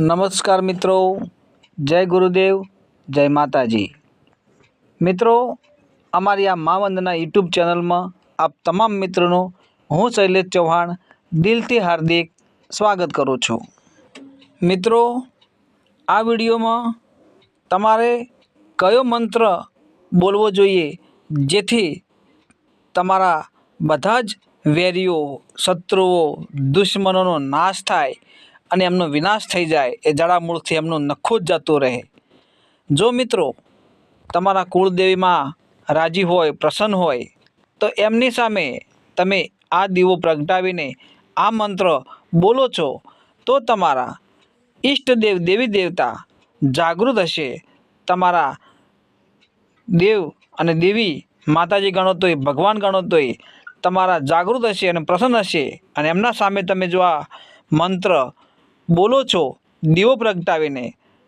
નમસ્કાર મિત્રો. જય ગુરુદેવ, જય માતાજી. મિત્રો, અમારી આ મા વંદના યુટ્યુબ ચેનલમાં આપ તમામ મિત્રોનું હું શૈલેષ ચૌહાણ દિલથી હાર્દિક સ્વાગત કરું છું. મિત્રો, આ વિડીયોમાં તમારે કયો મંત્ર બોલવો જોઈએ જેથી તમારા બધા જ વેરીઓ, શત્રુઓ, દુશ્મનોનો નાશ થાય અને એમનો વિનાશ થઈ જાય એ જડામૂળથી એમનું નખું જ જતું રહે. જો મિત્રો તમારા કુળદેવીમાં રાજી હોય, પ્રસન્ન હોય, તો એમની સામે તમે આ દીવો પ્રગટાવીને આ મંત્ર બોલો છો, તો તમારા ઈષ્ટદેવ દેવી દેવતા જાગૃત હશે. તમારા દેવ અને દેવી માતાજી ગણો તોય, ભગવાન ગણો તોય તમારા જાગૃત હશે અને પ્રસન્ન હશે. અને એમના સામે તમે જો આ મંત્ર બોલો છો, દીવો પ્રગટાવીને,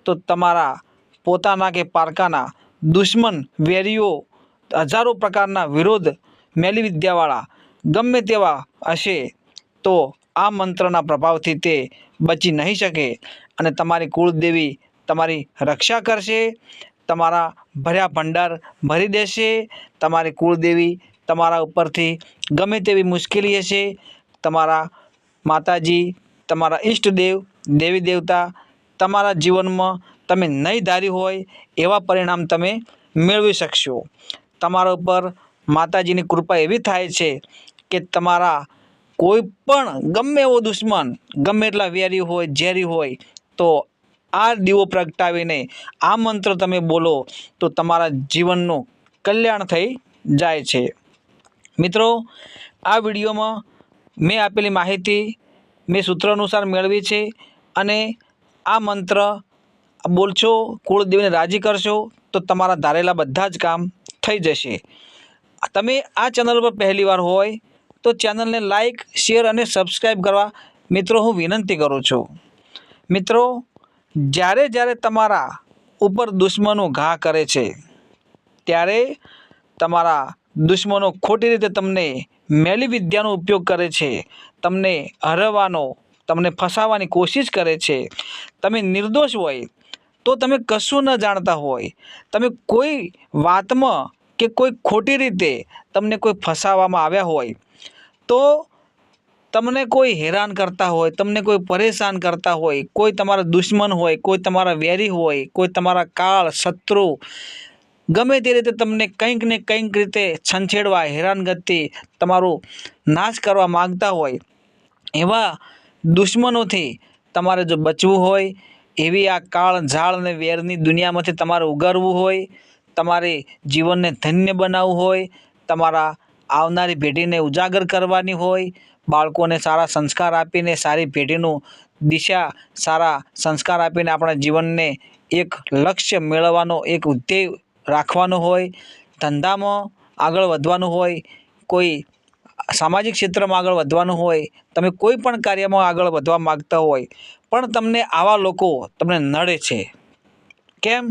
તો તમારા પોતાના કે પારકાના દુશ્મન, વેરીઓ, હજારો પ્રકારના વિરોધ મેલી વિદ્યાવાળા ગમે તેવા હશે, તો આ મંત્રના પ્રભાવથી તે બચી નહીં શકે અને તમારી કુળદેવી તમારી રક્ષા કરશે, તમારા ભર્યા ભંડાર ભરી દેશે, તમારી કુળદેવી તમારા ઉપરથી ગમે તેવી મુશ્કેલી હશે, તમારા માતાજી, તમારા ઈષ્ટદેવ દેવી દેવતા, તમારા જીવનમાં તમે નહીં ધારી હોય એવા પરિણામ તમે મેળવી શકશો. તમારા ઉપર માતાજીની કૃપા એવી થાય છે કે તમારા કોઈ પણ ગમે એવો દુશ્મન, ગમે એટલા વેરી હોય, ઝેરી હોય, તો આ દીવો પ્રગટાવીને આ મંત્ર તમે બોલો તો તમારા જીવનનું કલ્યાણ થઈ જાય છે. મિત્રો, આ વિડીયોમાં મેં આપેલી માહિતી મેં સૂત્ર અનુસાર મેળવી છે. અને આ મંત્ર બોલશો, કુળદેવીને રાજી કરશો, તો તમારા ધારેલા બધા જ કામ થઈ જશે. તમે આ ચેનલ પર પહેલીવાર હોય, તો ચેનલને લાઇક શેર અને સબસ્ક્રાઈબ કરવા મિત્રો, હું વિનંતી કરું છું. મિત્રો, જ્યારે જ્યારે તમારા ઉપર દુશ્મનો ઘા કરે છે, ત્યારે તમારા દુશ્મનો ખોટી રીતે તમને મેલી વિદ્યાનો ઉપયોગ કરે છે, તમને હરવાનો તમને ફસાવવાની કોશિશ કરે છે. તમે નિર્દોષ હોય તો તમે કશું ન જાણતા હોય. તમે કોઈ વાતમાં કે કોઈ ખોટી રીતે તમને કોઈ ફસાવવામાં આવ્યા હોય તો તમને કોઈ હેરાન કરતા હોય, તમને કોઈ પરેશાન કરતા હોય, કોઈ તમારા દુશ્મન હોય, કોઈ તમારા વેરી હોય, કોઈ તમારા કાળ, શત્રુ, ગમે તે રીતે તમને કંઈક ને કંઈક રીતે છંછેડવા, હેરાનગતિ તમારો નાશ કરવા માગતા હોય એવા દુશ્મનોથી તમારે જો બચવું હોય, એવી આ કાળ, ઝાળ અને વેરની દુનિયામાંથી તમારે ઉગારવું હોય, તમારે જીવનને ધન્ય બનાવવું હોય, તમારા આવનારી પેઢીને ઉજાગર કરવાની હોય, બાળકોને સારા સંસ્કાર આપીને, સારી પેઢીનું દિશા, સારા સંસ્કાર આપીને આપણા જીવનને એક લક્ષ્ય મેળવવાનો, એક ઉદ્ધેય રાખવાનો હોય, ધંધામાં આગળ વધવાનું હોય, કોઈ સામાજિક ક્ષેત્રમાં આગળ વધવાનું હોય, તમે કોઈ પણ કાર્યમાં આગળ વધવા માગતા હોય, પણ તમને આવા લોકો તમને નડે છે. કેમ?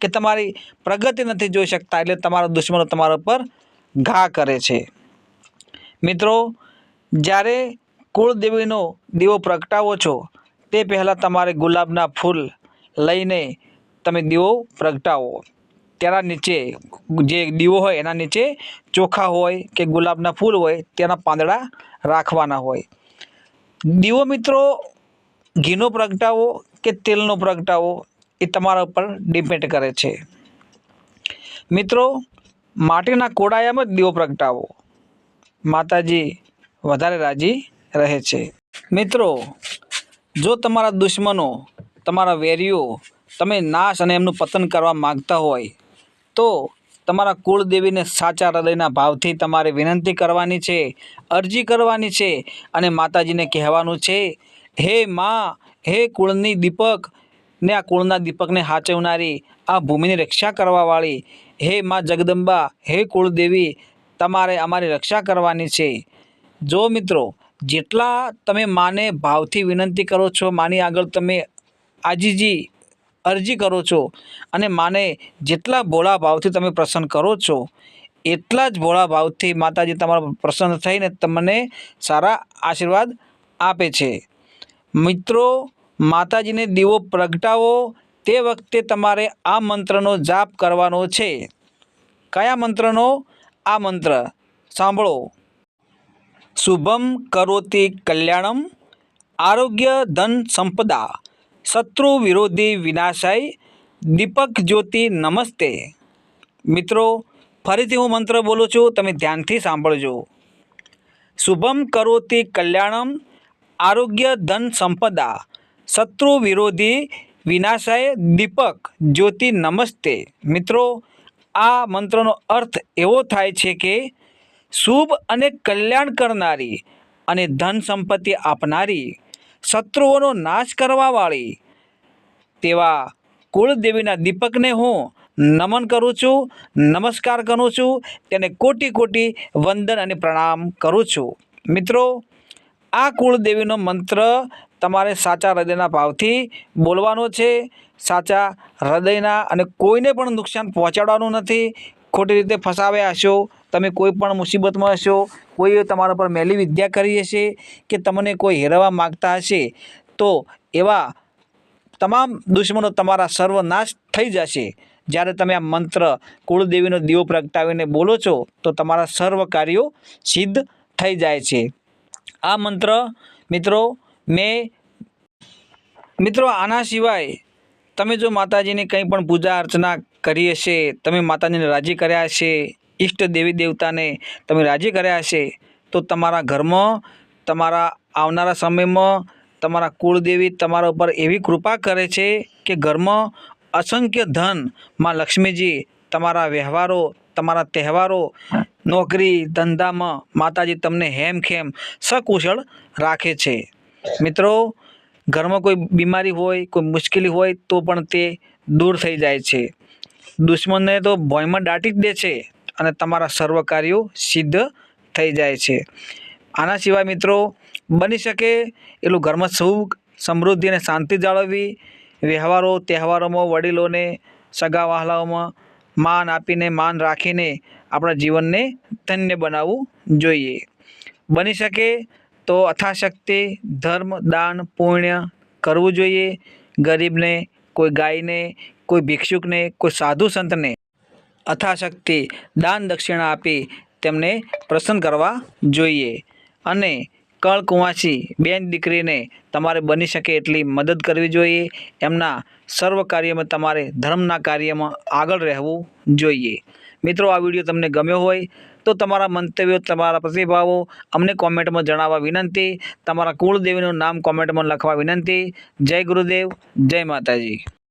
કે તમારી પ્રગતિ નથી જોઈ શકતા, એટલે તમારા દુશ્મનો તમારા પર ઘા કરે છે. મિત્રો, જ્યારે કુળદેવીનો દીવો પ્રગટાવો છો, તે પહેલાં તમારે ગુલાબના ફૂલ લઈને તમે દીવો પ્રગટાવો. તેના નીચે જે દીવો હોય એના નીચે ચોખા હોય કે ગુલાબના ફૂલ હોય તેના પાંદડા રાખવાના હોય. દીવો મિત્રો ઘીનો પ્રગટાવો કે તેલનો પ્રગટાવો એ તમારા ઉપર ડિપેન્ડ કરે છે. મિત્રો, માટીના કોડાયામાં જ દીવો પ્રગટાવો. માતાજી વધારે રાજી રહે છે. મિત્રો, જો તમારા દુશ્મનો, તમારા વેરીઓ તમે નાશ અને એમનું પતન કરવા માગતા હોય તો તમારા કુળદેવીને સાચા હૃદયના ભાવથી તમારે વિનંતી કરવાની છે, અરજી કરવાની છે અને માતાજીને કહેવાનું છે, હે મા, હે કુળની દીપક. ને આ કુળના દીપકને હાચવનારી આ ભૂમિની રક્ષા કરવાવાળી, હે મા જગદંબા, હે કુળદેવી, તમારે અમારી રક્ષા કરવાની છે. જો મિત્રો, જેટલા તમે માને ભાવથી વિનંતી કરો છો, માની આગળ તમે આજીજી અરજી કરો છો અને માને જેટલા ભોળા ભાવથી તમે પ્રસન્ન કરો છો, એટલા જ ભોળા ભાવથી માતાજી તમારા પ્રસન્ન થઈને તમને સારા આશીર્વાદ આપે છે. મિત્રો, માતાજીને દીવો પ્રગટાવો, તે વખતે તમારે આ મંત્રનો જાપ કરવાનો છે. કયા મંત્રનો? આ મંત્ર સાંભળો. શુભમ કરોતી કલ્યાણમ, આરોગ્ય ધન સંપદા શત્રુ વિરોધી વિનાશાય. દીપક જ્યોતિ, નમસ્તે. મિત્રો, ફરીથી હું મંત્ર બોલું છું, તમે ધ્યાનથી સાંભળજો. શુભમ કરોતિ કલ્યાણમ, આરોગ્ય ધન સંપદા. શત્રુ વિરોધી વિનાશાય, દીપક જ્યોતિ, નમસ્તે. મિત્રો, આ મંત્રનો અર્થ એવો થાય છે કે, શુભ અને કલ્યાણ કરનારી અને ધન સંપત્તિ આપનારી. શત્રુઓનો નાશ કરવાવાળી. તેવા કુળદેવીના દીપકને હું નમન કરું છું, નમસ્કાર કરું છું, તેને કોટી કોટી વંદન અને પ્રણામ કરું છું. મિત્રો, આ કુળદેવીનો મંત્ર તમારે સાચા હૃદયના ભાવથી બોલવાનો છે. સાચા હૃદયના અને કોઈને પણ નુકસાન પહોંચાડવાનું નથી. ખોટી રીતે ફસાવ્યા હશો તમે કોઈ પણ મુસીબતમાં હશો, કોઈએ તમારા પર મેલી વિદ્યા કરી હશે કે તમને કોઈ હેરવા માગતા હશે, તો એવા તમામ દુશ્મનો તમારા સર્વનાશ થઈ જશે. જ્યારે તમે આ મંત્ર કુળદેવીનો દીવો પ્રગટાવીને બોલો છો, તો તમારા સર્વ કાર્યો સિદ્ધ થઈ જાય છે. આ મંત્ર, મિત્રો, મેં મિત્રો, આના સિવાય તમે જો માતાજીની કંઈ પણ પૂજા અર્ચના કરી હશે, તમે માતાજીને રાજી કર્યા હશે ઈષ્ટ દેવી દેવતાને તમે રાજી કર્યા હશે, તો તમારા ઘરમાં, તમારા આવનારા સમયમાં, તમારા કુળદેવી તમારા ઉપર એવી કૃપા કરે છે કે ઘરમાં અસંખ્ય ધનમાં લક્ષ્મીજી તમારા વ્યવહારો, તમારા તહેવારો, નોકરી, ધંધામાં માતાજી તમને હેમખેમ સકુશળ રાખે છે. મિત્રો, ઘરમાં કોઈ બીમારી હોય, કોઈ મુશ્કેલી હોય, તો પણ તે દૂર થઈ જાય છે. દુશ્મનને તો ભોયમાં દાટી જ દે છે. અને તમારા સર્વ કાર્યો સિદ્ધ થઈ જાય છે. આના સિવાય મિત્રો, બની શકે એટલું ઘરમાં સુખ, સમૃદ્ધિ અને શાંતિ જાળવવી. વ્યવહારો, તહેવારોમાં વડીલોને, સગા વહાલાઓમાં માન આપીને, માન રાખીને આપણા જીવનને ધન્ય બનાવવું જોઈએ. બની શકે તો અથાશક્તિ, ધર્મ, દાન, પુણ્ય કરવું જોઈએ. ગરીબને, કોઈ ગાયને, કોઈ ભિક્ષુકને, કોઈ સાધુ સંતને અથાશક્તિ, દાન દક્ષિણા આપી તેમને પ્રસન્ન કરવા જોઈએ. અને કળ કુંવાસી બેન દીકરીને તમારે બની શકે એટલી મદદ કરવી જોઈએ. એમના સર્વ કાર્યમાં તમારે ધર્મના કાર્યમાં આગળ રહેવું જોઈએ. મિત્રો, આ વીડિયો તમને ગમ્યો હોય તો તમારા મંતવ્યો, તમારા પ્રતિભાવો અમને કોમેન્ટમાં જણાવવા વિનંતી. તમારા કુળદેવીનું નામ કોમેન્ટમાં લખવા વિનંતી. જય ગુરુદેવ, જય માતાજી.